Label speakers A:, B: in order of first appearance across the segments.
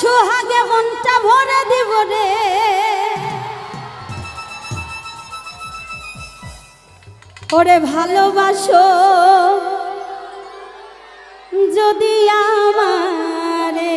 A: সোহাগে মনটা ভরে দিব রে। ওরে ভালোবাসো যদি আমারে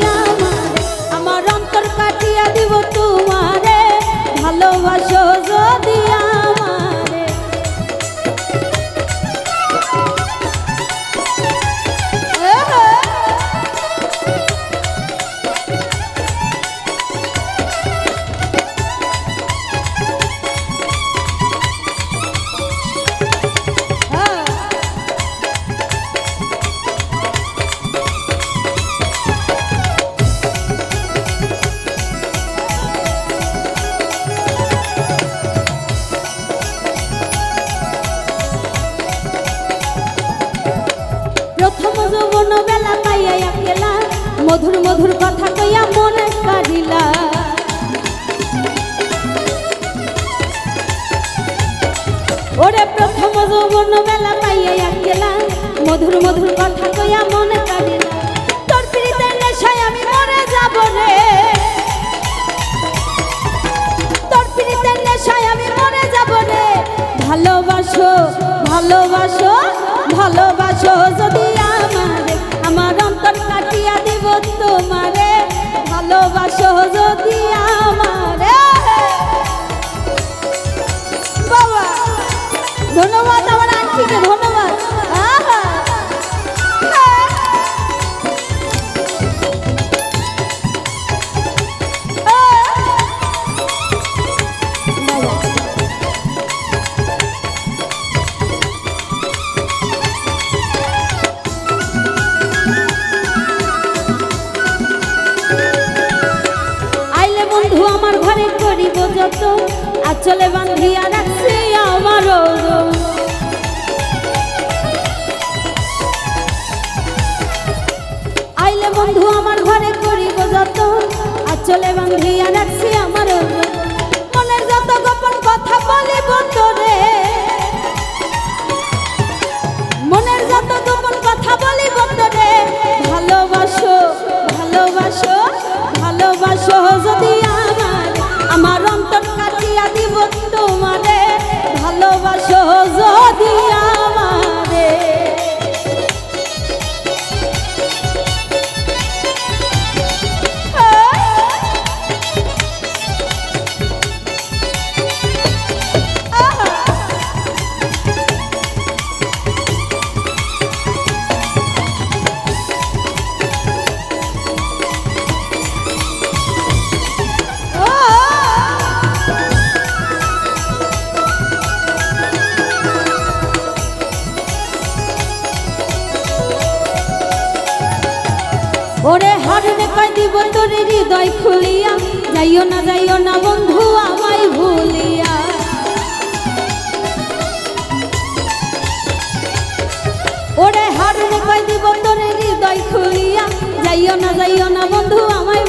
A: যৌবন বেলা পাইয়া গেলা মধুর মধুর কথা কইয়া মনে কাড়িলা। ওরে প্রথম যৌবন বেলা পাইয়া গেলা মধুর মধুর কথা কইয়া মনে কাড়িলা। তোর প্রীতের নেশায় আমি মরে যাব রে। তোর প্রীতের নেশায় আমি মরে যাব রে। ভালোবাসো ভালোবাসো ভালোবাসো যদি অন্তর কাটিয়া দিব তোমারে ভালোবাসো যদি আমারে। ধন্যবাদ যত আচলে বান্ধিয়া রাখছে আমার আইলে বন্ধু আমার ঘরে করিব যত আচলে বান্ধিয়া ওরে হারনে কয় দিব তোর হৃদয় খুলিয়া। যাইও না যাইও না বন্ধু, আমায় ভুলিয়া। ওরে হারনে কয় দিব তোর হৃদয় খুলিয়া। যাইও না যাইও না বন্ধু, আমায়